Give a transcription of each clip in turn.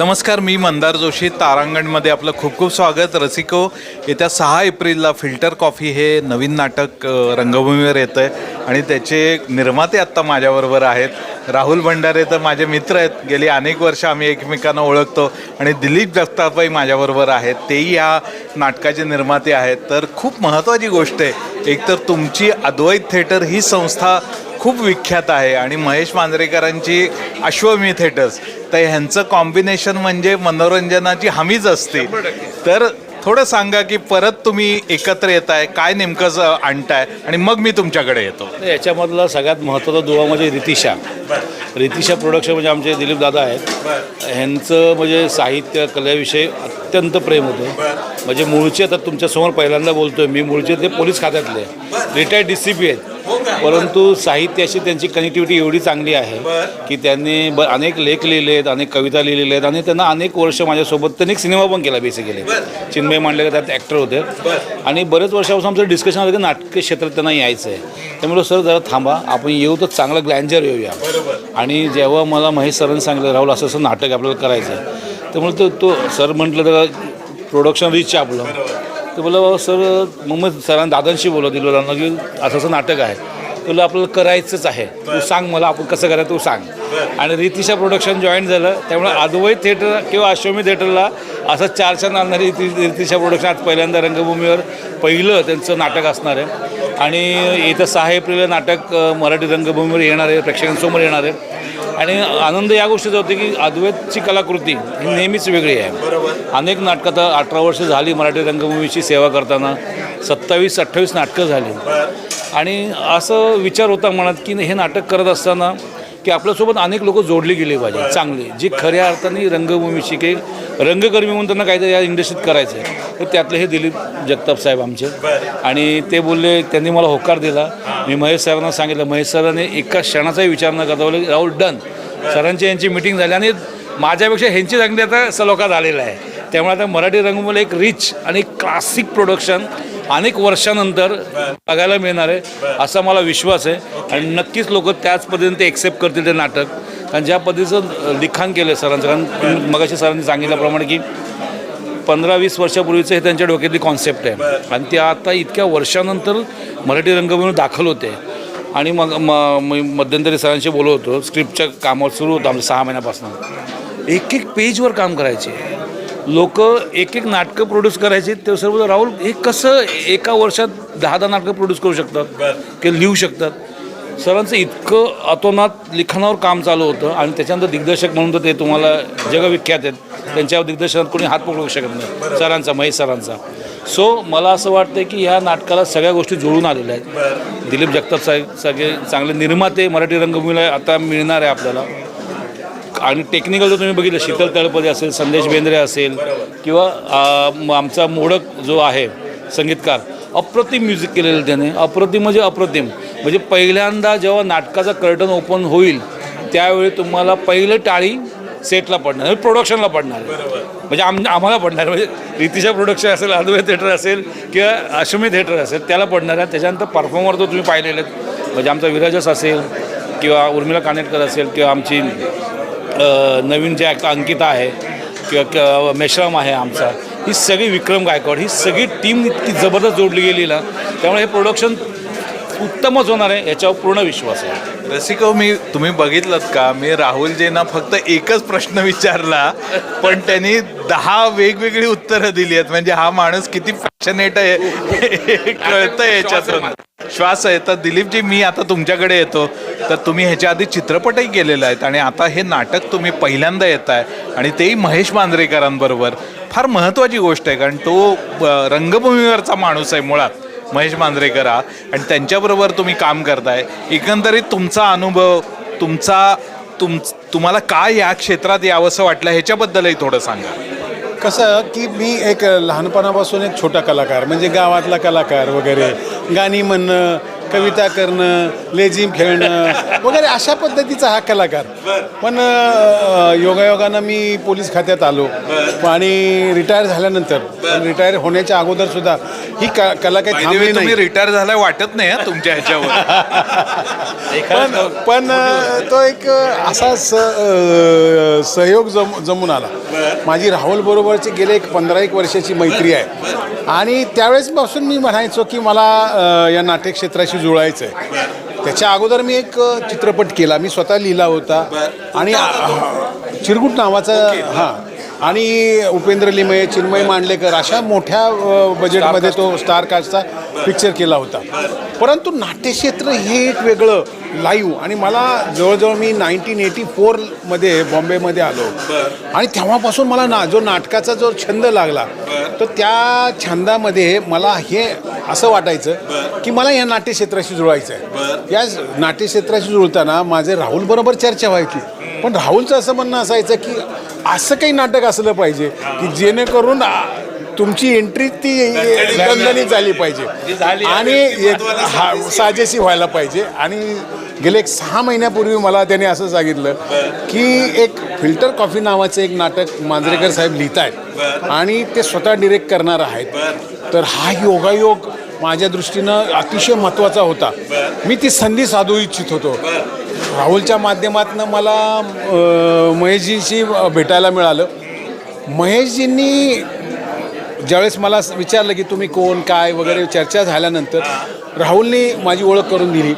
नमस्कार मी मंदार जोशी. तारांगणमध्ये आपलं खूप खूप स्वागत. रसिको येत्या सहा एप्रिलला फिल्टर कॉफी हे नवीन नाटक रंगभूमीवर येतं आहे आणि त्याचे निर्माते आत्ता माझ्याबरोबर आहेत. राहुल भंडारे तर माझे मित्र आहेत. गेली अनेक वर्ष आम्ही एकमेकांना ओळखतो आणि दिलीप जगतापाई माझ्याबरोबर आहेत. तेही या नाटकाचे निर्माते आहेत. तर खूप महत्त्वाची गोष्ट आहे. एकतर तुमची अद्वैत थिएटर ही संस्था खूप विख्यात आहे आणि महेश मांजरेकरांची अश्वमी थिएटर्स तर ह्यांचं कॉम्बिनेशन म्हणजे मनोरंजनाची हमीच असते. तर थोडं सांगा की परत तुम्ही एकत्र येत आहे काय नेमकं आणताय आणि मग मी तुमच्याकडे येतो. याच्यामधला सगळ्यात महत्त्वाचा दुवा म्हणजे रितिशा. रितिशा प्रोडक्शन म्हणजे आमचे दिलीप दादा आहेत. ह्यांचं म्हणजे साहित्य कलेविषयी अत्यंत प्रेम होतं. म्हणजे मूळचे आता तुमच्यासमोर पहिल्यांदा बोलतोय मी मूळचे ते पोलीस खात्यातले. रिटायर्ड डी सी पी आहेत. परंतु साहित्याशी त्यांची कनेक्टिव्हिटी एवढी चांगली आहे की त्यांनी ब अनेक लेख लिहिले आहेत अनेक कविता लिहिलेल्या आहेत आणि त्यांना अनेक वर्ष माझ्यासोबत त्यांनी एक सिनेमा पण केला बेसिकली चिन्मय मांडले त्यात ॲक्टर होते. आणि बरेच वर्षापासून आमचं डिस्कशन आलं की नाटक क्षेत्रात त्यांना यायचं आहे त्यामुळे सर जरा थांबा. आपण येऊ तर चांगलं ग्लॅन्जर येऊया. आणि जेव्हा मला महेश सरांनी सांगितलं राहुल असं असं नाटक आपल्याला करायचं आहे त्यामुळे तो तो सर म्हटलं तर प्रोडक्शन रिच आहे आपलं. तर बोला सर मग मग सरांनी दादांशी बोलत दिलं राहणार की असं असं नाटक आहे. तुला आपल्याला करायचंच आहे. तू सांग मला आपण कसं करायचं तू सांग. आणि रितिशा प्रोडक्शन जॉईन झालं त्यामुळे अद्वैत थिएटर किंवा अश्वमी थिएटरला असं चारच्या नालणारी रिति रितिशा प्रोडक्शन आज पहिल्यांदा रंगभूमीवर पहिलं त्यांचं नाटक असणार आहे. आणि येत्या सहा एप्रिलला नाटक मराठी रंगभूमीवर येणार आहे प्रेक्षकांसमोर येणार आहे. आणि आनंद या गोष्टीचा होते की अद्वैतची कलाकृती ही नेहमीच वेगळी आहे. अनेक नाटकं आता अठरा वर्ष झाली मराठी रंगभूमीची सेवा करताना. सत्तावीस अठ्ठावीस नाटकं झाली. आणि असं विचार होता मनात की हे नाटक करत असताना की आपल्यासोबत अनेक लोक जोडली गेली पाहिजे चांगली. जी खऱ्या अर्थाने रंगभूमीशी काही रंगकर्मी म्हणून त्यांना काहीतरी या इंडस्ट्रीत करायचं आहे. तर त्यातले हे दिलीप जगताप साहेब आमचे. आणि ते बोलले त्यांनी मला होकार दिला. मी महेश सरांना सांगितलं महेश सरांनी एका क्षणाचाही विचार न करता बोलले राहुल डन. सरांची यांची मिटिंग झाली आणि माझ्यापेक्षा ह्यांची चांगली आता सलोखा झालेला आहे. त्यामुळे आता मराठी रंगभूमीला एक रिच आणि क्लासिक प्रोडक्शन अनेक वर्षानंतर बघायला मिळणार आहे असा मला विश्वास आहे. आणि नक्कीच लोक त्याच पद्धतीने ते एक्सेप्ट करतील ते नाटक. कारण ज्या पद्धतीचं लिखाण केलं आहे सरांचं कारण मगाशी सरांनी सांगितल्याप्रमाणे की पंधरा वीस वर्षापूर्वीचं हे त्यांच्या डोक्यातली कॉन्सेप्ट आहे. आणि ते आता इतक्या वर्षानंतर मराठी रंगभूमीवर दाखल होते. आणि मग म म- मध्यंतरी सरांशी बोलत होतो स्क्रिप्टच्या कामावर सुरू होतं आमचं सहा महिन्यापासून. एक एक पेजवर काम करायचे. लोक एक एक नाटकं प्रोड्यूस करायचे ते सर्व राहुल हे कसं एका वर्षात दहा दहा नाटकं प्रोड्यूस करू शकतात? किंवा लिहू शकतात? सरांचं इतकं अतोनात लिखाणावर काम चालू होतं आणि त्याच्यानंतर दिग्दर्शक म्हणून तर ते तुम्हाला जगविख्यात आहेत. त्यांच्या दिग्दर्शनात कोणी हात पकडू शकत नाही. सरांचा महेश सरांचा. सो मला असं वाटतं की ह्या नाटकाला सगळ्या गोष्टी जुळून आलेल्या आहेत. दिलीप जगताप साहेब सगळे चांगले निर्माते मराठी रंगभूमीला आता मिळणार आहे आपल्याला. आणि टेक्निकल जर तुम्ही बघितलं शीतल तळपदे असेल संदेश बेंद्रे असेल किंवा म- आमचा मोडक जो आहे संगीतकार अप्रतिम म्युझिक केलेलं त्याने. अप्रतिम म्हणजे अप्रतिम. म्हणजे पहिल्यांदा जेव्हा नाटकाचा कर्टन ओपन होईल त्यावेळी तुम्हाला पहिलं टाळी सेटला पडणार म्हणजे प्रोडक्शनला पडणार. म्हणजे आम आम्हाला पडणार म्हणजे रितिशा प्रोडक्शन असेल अद्वैत थिएटर असेल किंवा अश्वमी थिएटर असेल त्याला पडणार आहे. त्याच्यानंतर परफॉर्मर जो तुम्ही पाहिलेले आहेत म्हणजे आमचा विराजस असेल किंवा उर्मिला कानेटकर असेल किंवा आमची नवीन जे अंकिता आहे किंवा मेश्राम आहे आमचा ही सगळी विक्रम गायकवाड ही सगळी टीम इतकी जबरदस्त जोडली गेली ना त्यामुळे हे प्रोडक्शन उत्तमच होणार आहे याच्यावर पूर्ण विश्वास आहे. रसिक मी तुम्ही बघितलं का? मी राहुलजींना फक्त एकच प्रश्न विचारला पण त्यांनी दहा वेगवेगळी उत्तरं दिली आहेत. म्हणजे हा माणूस किती पॅशनेट आहे कळतं याच्यातून. श्वास आहे. तर दिलीपजी मी आता तुमच्याकडे येतो. तर तुम्ही ह्याच्या आधी चित्रपटही केलेला आहेत आणि आता हे नाटक तुम्ही पहिल्यांदा येत आहे आणि तेही महेश मांजरेकरांबरोबर. फार महत्त्वाची गोष्ट आहे कारण तो रंगभूमीवरचा माणूस आहे मुळात महेश मांजरेकर. हा आणि त्यांच्याबरोबर तुम्ही काम करताय. एकंदरीत तुमचा अनुभव तुमचा तुम तुम्हाला काय या क्षेत्रात यावंसं वाटलं ह्याच्याबद्दलही थोडं सांगा. कसं की मी एक लहानपणापासून एक छोटा कलाकार म्हणजे गावातला कलाकार वगैरे गाणी म्हणणं कविता करणं लेझिम खेळणं वगैरे अशा पद्धतीचा हा कलाकार. पण योगायोगानं मी पोलीस खात्यात आलो. आणि रिटायर झाल्यानंतर रिटायर होण्याच्या अगोदर सुद्धा ही क- कला काही थांबली तुम्ही नाही. रिटायर झालाय वाटत नाही हं तुमच्या ह्याच्यावर. पण पण तो एक असा स सहयोग जम जमून आला. माझी राहुल बरोबरची गेले एक पंधरा एक वर्षाची मैत्री आहे. आणि त्यावेळेसपासून मी म्हणायचो की मला या नाट्यक्षेत्राशी जुळायचं आहे त्याच्या अगोदर मी एक चित्रपट केला. मी स्वतः लिहिला होता. आणि चिरगुट नावाचा हां. आणि उपेंद्र लिमये चिन्मय मांडलेकर अशा मोठ्या बजेटमध्ये तो स्टार कास्टचा पिक्चर केला होता. परंतु नाट्यक्षेत्र हे एक वेगळं लाईव्ह आणि मला जवळजवळ मी नाईन्टीन एटी फोरमध्ये बॉम्बेमध्ये आलो. आणि तेव्हापासून मला ना जो नाटकाचा जो छंद लागला तर त्या छंदामध्ये मला हे असं वाटायचं की मला या नाट्यक्षेत्राशी जुळायचं आहे या नाट्यक्षेत्राशी जुळताना माझे राहुल बरोबर चर्चा व्हायची. पण राहुलचं असं म्हणणं असायचं की असं काही नाटक असलं पाहिजे की जेणेकरून तुमची एंट्री ती दणदणीत झाली पाहिजे. आणि एक हा साजेशी व्हायला पाहिजे. आणि गेले एक सहा महिन्यापूर्वी मला त्याने असं सांगितलं की एक फिल्टर कॉफी नावाचं एक नाटक मांजरेकर साहेब लिहित आहेत आणि ते स्वतः डिरेक्ट करणार आहेत. तर हा योगायोग माझ्या दृष्टीनं अतिशय महत्त्वाचा होता. मी ती संधी साधू इच्छित होतो. राहुलच्या माध्यमातून मला महेशजींशी भेटायला मिळालं. महेशजींनी ज्यावेळेस मला विचारलं की तुम्ही कोण काय वगैरे चर्चा झाल्यानंतर राहुलनी माझी ओळख करून दिली.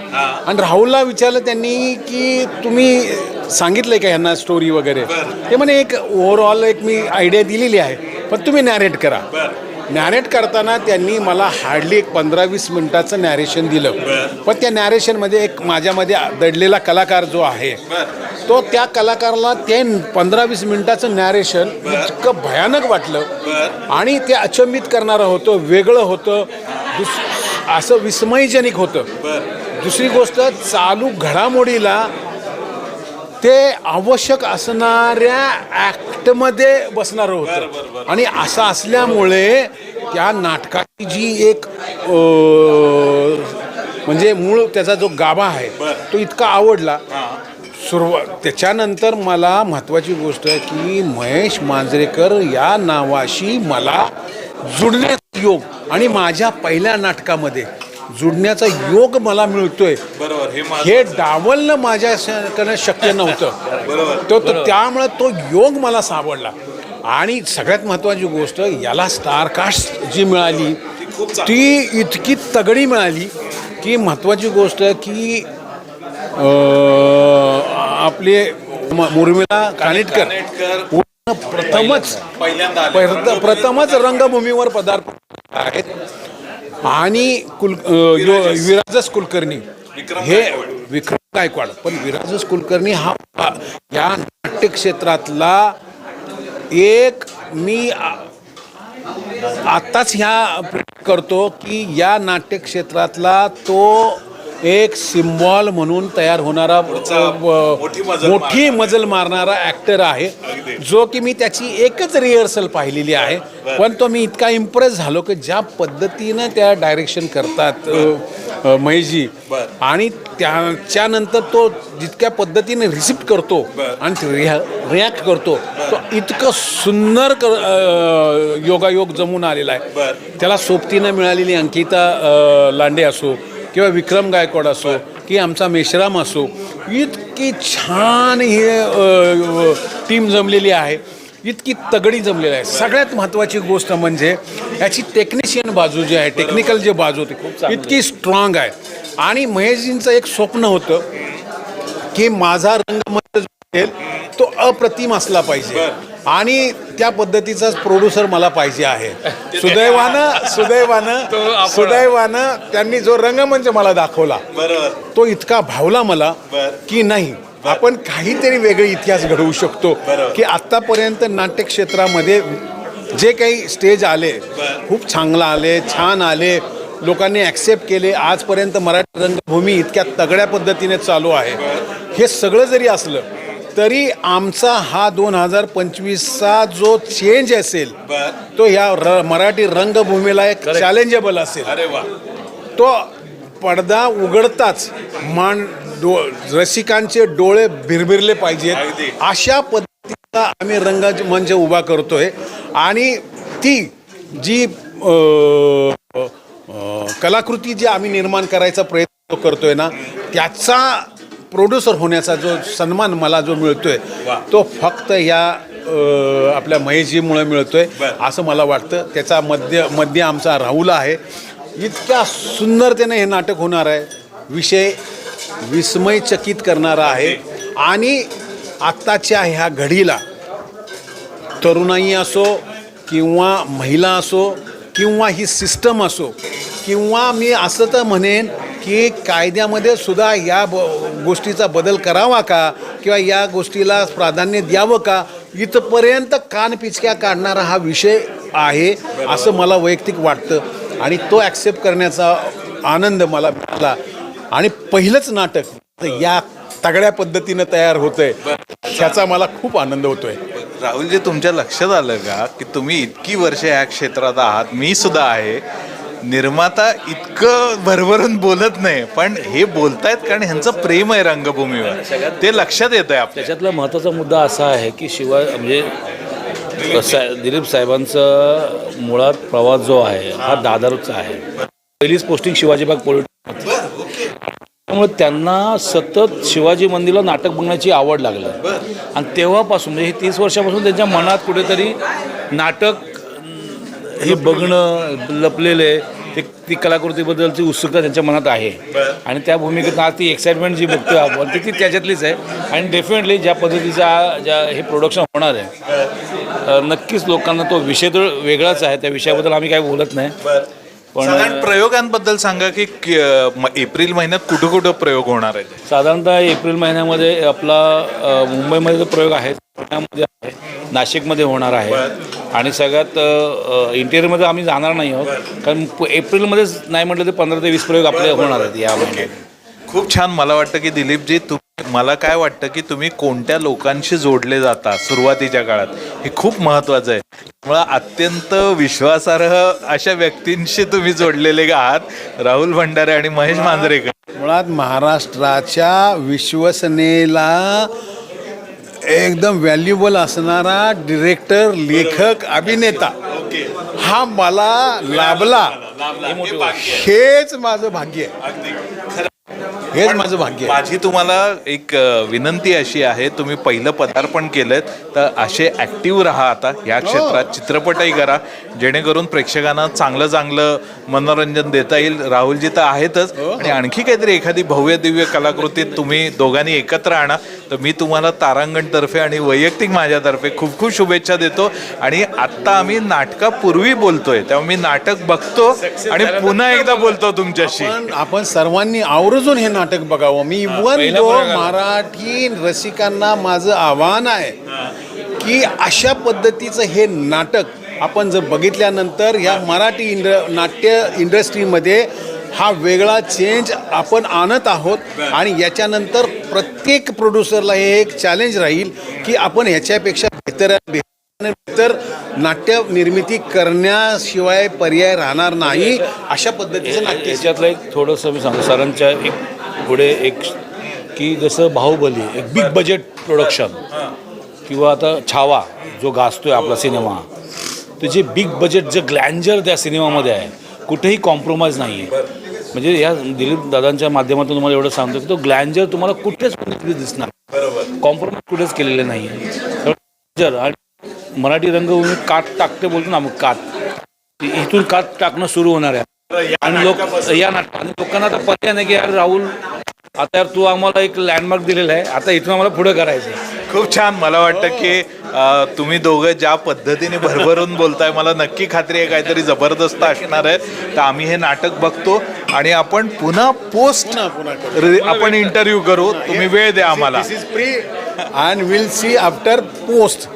आणि राहुलला विचारलं त्यांनी की तुम्ही सांगितलं का ह्यांना स्टोरी वगैरे? ते म्हणे एक ओव्हरऑल एक मी आयडिया दिलेली आहे पण तुम्ही नॅरेट करा. नॅरेट करताना त्यांनी मला हार्डली एक पंधरा वीस मिनिटाचं नॅरेशन दिलं. पण त्या नॅरेशनमध्ये एक माझ्यामध्ये दडलेला कलाकार जो आहे तो त्या कलाकाराला ते पंधरा वीस मिनिटाचं नॅरेशन इतकं भयानक वाटलं. आणि ते अचंबित करणारं होतं वेगळं होतं दुस असं विस्मयजनिक होतं. दुसरी गोष्ट चालू घडामोडीला ते आवश्यक असणाऱ्या ॲक्टमध्ये बसणारं होतं. आणि असं असल्यामुळे त्या नाटकाची जी एक म्हणजे मूळ त्याचा जो गाभा आहे तो इतका आवडला. सुरुवात त्याच्यानंतर मला महत्त्वाची गोष्ट आहे की महेश मांजरेकर या नावाशी मला जुडण्याचा योग. आणि माझ्या पहिल्या नाटकामध्ये जुडण्याचा योग मला मिळतोय. हे डावलणं माझ्याकडनं शक्य नव्हतं. तो त्यामुळं तो योग मला सापडला. आणि सगळ्यात महत्त्वाची गोष्ट याला स्टार कास्ट जी मिळाली ती इतकी तगडी मिळाली की महत्त्वाची गोष्ट की आपले म- उर्मिला कानिटकर प्रथमच पहिल्यांदा प्रथमच रंगभूमीवर पदार्पण आहेत. आणि कुल यो- विराजस कुलकर्णी. हे विक्रम गायकवाड. पण विराजस कुलकर्णी हा या नाट्य क्षेत्रातला एक मी आत्ताच ह्या करतो की या नाट्य क्षेत्रातला तो एक सिम्बॉल म्हणून तयार होणारा मोठी मजल मारणारा. ऍक्टर आहे. जो की मी त्याची एकच रिहर्सल पाहिलेली आहे. पण तो मी इतका इम्प्रेस झालो की ज्या पद्धतीनं त्या डायरेक्शन करतात महेशजी. आणि त्याच्यानंतर तो जितक्या पद्धतीने रिसिप्ट करतो आणि रिॲक्ट करतो तो इतकं सुंदर कर योगायोग जमून आलेला आहे. त्याला सोबतीनं मिळालेली अंकिता लांडे असो किंवा विक्रम गायकवाड असो की आमचा मेश्राम असो इतकी छान हे टीम जमलेली आहे इतकी तगडी जमलेली आहे. सगळ्यात महत्त्वाची गोष्ट म्हणजे याची टेक्निशियन बाजू जी आहे टेक्निकल जे बाजू होती इतकी स्ट्रॉंग आहे. आणि महेशजींचं एक स्वप्न होतं की माझा रंगमंच तो अप्रतिम असला पाहिजे. आणि त्या पद्धतीचाच प्रोड्युसर मला पाहिजे आहे. सुदैवानं सुदैवानं सुदैवानं त्यांनी जो रंगमंच मला दाखवला तो इतका भावला मला की नाही आपण काहीतरी वेगळे इतिहास घडवू शकतो. की आत्तापर्यंत नाट्य क्षेत्रामध्ये जे काही स्टेज आले खूप चांगलं आले छान आले लोकांनी ॲक्सेप्ट केले आजपर्यंत मराठी रंगभूमी इतक्या तगड्या पद्धतीने चालू आहे. हे सगळं जरी असलं तरी आमचा हा दोन हजार पंचवीसचा जो चेंज असेल तो या र मराठी रंगभूमीला एक चॅलेंजेबल असेल. अरे वा. तो पडदा उघडताच मान डो रसिकांचे डोळे भिरभिरले पाहिजेत. अशा पद्धतीचा आम्ही रंगाचे मंच उभा करतोय. आणि ती जी अ, अ, कलाकृती जी आम्ही निर्माण करायचा प्रयत्न करतोय ना त्याचा प्रोड्युसर होण्याचा जो सन्मान मला जो मिळतोय तो फक्त या आपल्या महेशजीमुळे मिळतोय असं मला वाटतं. त्याचा मध्य मध्य आमचा राहुल आहे. इतक्या सुंदरतेने हे नाटक होणार आहे. विषय विस्मयचकित करणारा आहे. आणि आत्ताच्या ह्या घडीला तरुणाई असो किंवा महिला असो किंवा ही सिस्टम असो किंवा मी असं तर म्हणेन की कायद्यामध्ये सुद्धा या ब गोष्टीचा बदल करावा का? किंवा या गोष्टीला प्राधान्य द्यावं का? इथपर्यंत कानपिचक्या काढणारा हा विषय आहे असं मला वैयक्तिक वाटतं. आणि तो ॲक्सेप्ट करण्याचा आनंद मला मिळाला. आणि पहिलंच नाटक या तगड्या पद्धतीनं तयार होतंय. ह्याचा मला खूप आनंद होतोय. राहुलजी तुमच्या लक्षात आलं का की तुम्ही इतकी वर्ष या क्षेत्रात आहात? मी सुद्धा आहे. निर्माता इतकं भरभरून बोलत नाही पण हे बोलतायत कारण ह्यांचं प्रेम आहे रंगभूमीवर. ते लक्षात येत आहे आपल्या. त्याच्यातला महत्त्वाचा मुद्दा असा आहे की शिवाय म्हणजे सा दिलीप साहेबांचा मुळात प्रवास जो आहे हा दादरचा आहे. पहिलीच पोस्टिंग शिवाजीबाग बाग त्यामुळे त्यांना सतत शिवाजी मंदिरला नाटक बघण्याची आवड लागली. आणि तेव्हापासून म्हणजे हे तीस वर्षापासून त्यांच्या मनात कुठेतरी नाटक हे बघणं लपलेलं आहे. ते ती कलाकृतीबद्दलची उत्सुकता त्यांच्या मनात आहे. आणि त्या भूमिकेत आज ती एक्साइटमेंट जी बघतोय आपण ती ती त्याच्यातलीच आहे. आणि डेफिनेटली ज्या पद्धतीचा ज्या हे प्रोडक्शन होणार आहे नक्कीच लोकांना तो विषय तर वेगळाच आहे. त्या विषयाबद्दल आम्ही काही बोलत नाही. पण साधारण प्रयोगांबद्दल सांगा की क- म- एप्रिल महिन्यात कुठं कुठं प्रयोग होणार आहे साधारणतः एप्रिल महिन्यामध्ये आपला अ, मुंबईमध्ये जो प्रयोग आहे पुण्यामध्ये आहे नाशिकमध्ये होणार आहे. आणि सगळ्यात इंटेरियरमध्ये आम्ही जाणार नाही आहोत. कारण एप्रिलमध्येच नाही म्हटलं तर पंधरा ते वीस प्रयोग आपले होणार आहेत या महिन्यात. खूप छान. मला वाटतं की दिलीपजी तु मला काय वाटतं की तुम्ही कोणत्या लोकांशी जोडले जाता सुरुवातीच्या काळात? हे खूप महत्त्वाचं आहे. त्यामुळं अत्यंत विश्वासार्ह अशा व्यक्तींशी तुम्ही जोडलेले आहात. राहुल भंडारे आणि महेश मांजरेकर. मुळात महाराष्ट्राच्या विश्वसनेला एकदम व्हॅल्युबल असणारा डिरेक्टर लेखक अभिनेता. हा मला लाभला. हेच माझं भाग्य आहे. हेच माझं भाग्य आहे. माझी तुम्हाला एक अ, विनंती अशी आहे तुम्ही पहिलं पदार्पण केलं तर असे ॲक्टिव्ह राहा आता या क्षेत्रात चित्रपटही करा जेणेकरून प्रेक्षकांना चांगलं चांगलं मनोरंजन देता येईल. राहुलजी तर आहेतच आणि आणखी काहीतरी एखादी भव्य दिव्य कलाकृतीत तुम्ही दोघांनी एकत्र आणा तर मी तुम्हाला तारांगणतर्फे आणि वैयक्तिक माझ्यातर्फे खूप खूप शुभेच्छा देतो. आणि आत्ता आम्ही नाटकापूर्वी बोलतोय तेव्हा मी नाटक बघतो आणि पुन्हा एकदा बोलतो तुमच्याशी. पण आपण सर्वांनी आवर्जून हे नाटक बघावं. मी इवन आला. मराठी रसिकांना माझं आव्हान आहे की अशा पद्धतीचं हे नाटक आपण जर बघितल्यानंतर या मराठी इंड नाट्य इंडस्ट्रीमध्ये हा वेगळा चेंज आपण आणत आहोत. आणि याच्यानंतर प्रत्येक प्रोड्युसरला हे एक चॅलेंज राहील की आपण ह्याच्यापेक्षा बेहतर बेहतर नाट्य निर्मिती करण्याशिवाय पर्याय राहणार नाही अशा पद्धतीचं नाट्य. याच्यातलं एक थोडंसं मी सांगतो. सरांच्या एक पुढे एक की जसं बाहुबली एक बिग बजेट प्रोडक्शन किंवा आता छावा जो गाजतोय आपला सिनेमा. तर जे बिग बजेट जे ग्लॅन्जर त्या सिनेमामध्ये आहे कुठेही कॉम्प्रोमाइज नाही आहे म्हणजे या दिलीप दादांच्या माध्यमातून तुम्हाला एवढं सांगतो की तो ग्लॅन्जर तुम्हाला कुठेच दिसणार कॉम्प्रोमाइज कुठेच केलेले नाही ग्लॅन्जर आणि मराठी रंगभूमी काट टाकते बोलतो ना मग काट. इथून काट टाकणं सुरू होणार आहे. आणि लोक या नाटक आणि लोकांना आता पर्याय नाही की यार राहुल आता यार तू आम्हाला एक लँडमार्क दिलेला आहे. आता इथून आम्हाला पुढे करायचं आहे खूप छान. मला वाटतं की अ, तुम्ही दोघं ज्या पद्धतीने भरभरून बोलताय मला नक्की खात्री आहे काहीतरी जबरदस्त असणार आहे. तर आम्ही हे नाटक बघतो आणि आपण पुन्हा पोस्ट पुन्हा पुन्हा करू. आपण इंटरव्ह्यू करू. तुम्ही वेळ द्या आम्हाला. This is pre and will see after post